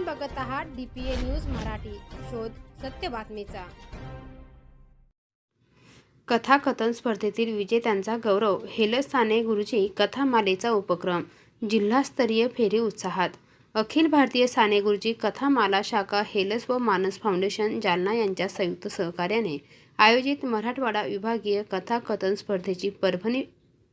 आपण बघत आहात डीपीए न्यूज मराठी. शोध सत्य बातमीचा. कथाकथन स्पर्धेतील विजेत्यांचा गौरव हेलस्थाने गुरुजी कथामालेचा उपक्रम जिल्हास्तरीय फेरी उत्साहात. अखिल भारतीय साने गुरुजी कथामाला शाखा हेलस व मानस फाउंडेशन जालना यांच्या संयुक्त सहकार्याने आयोजित मराठवाडा विभागीय कथाकथन स्पर्धेची परभणी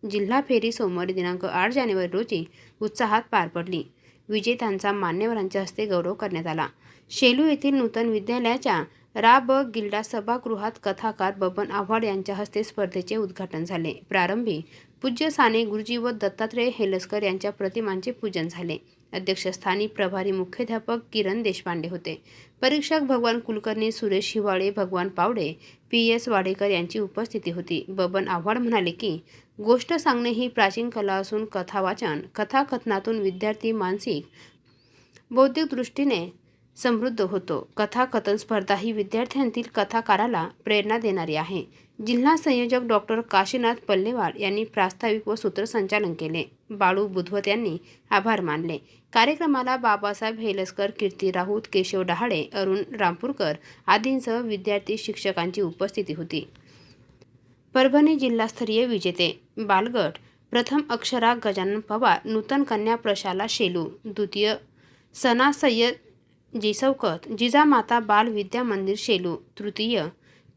जिल्हा फेरी सोमवारी दिनांक आठ जानेवारी रोजी उत्साहात पार पडली. विजेत्यांचा मान्यवरांच्या हस्ते गौरव करण्यात आला. शेलू येथील नूतन विद्यालयाच्या रा. ब. गिल्डा सभागृहात कथाकार बबन आव्हाड यांच्या हस्ते स्पर्धेचे उद्घाटन झाले. प्रारंभी पूज्य साने गुरुजी व दत्तात्रय हेलसकर यांच्या प्रतिमांचे पूजन झाले. अध्यक्षस्थानी प्रभारी मुख्याध्यापक किरण देशपांडे होते. परीक्षक भगवान कुलकर्णी सुरेश हिवाळे भगवान पावडे पी एस वाडेकर यांची उपस्थिती होती. बबन आव्हाड म्हणाले की गोष्ट सांगणे ही प्राचीन कला असून कथा वाचन कथाकथनातून विद्यार्थी मानसिक बौद्धिक दृष्टीने समृद्ध होतो. कथाकथन स्पर्धा ही विद्यार्थ्यांतील कथाकाराला प्रेरणा देणारी आहे. जिल्हा संयोजक डॉक्टर काशीनाथ पल्लेवाड यांनी प्रास्ताविक व सूत्रसंचालन केले. बाळू बुधवत यांनी आभार मानले. कार्यक्रमाला बाबासाहेब हेलसकर कीर्ती राऊत केशव डहाळे अरुण रामपूरकर आदींसह विद्यार्थी शिक्षकांची उपस्थिती होती. परभणी जिल्हास्तरीय विजेते बालगट प्रथम अक्षरा गजानन पवार नूतन कन्या प्रशाला शेलू द्वितीय सना सय्यद जिसवकत जिजामाता बाल विद्या मंदिर शेलू तृतीय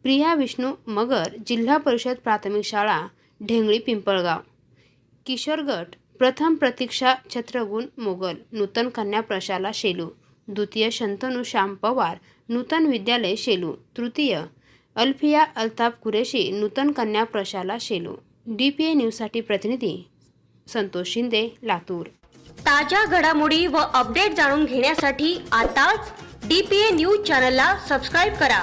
प्रिया विष्णू मगर जिल्हा परिषद प्राथमिक शाळा ढेंगळी पिंपळगाव. किशोरगट प्रथम प्रतीक्षा छत्रगुण मोगल नूतन कन्या प्रशाला शेलू. द्वितीय शंतनू श्याम पवार नूतन विद्यालय शेलू. तृतीय अल्फिया अल्ताफ कुरेशी नूतन कन्या प्रशाला शेलू. डी पी ए न्यूजसाठी प्रतिनिधी संतोष शिंदे लातूर. ताज्या घडामोडी व अपडेट जाणून घेण्यासाठी आताच डी पी ए न्यूज चॅनलला सबस्क्राईब करा.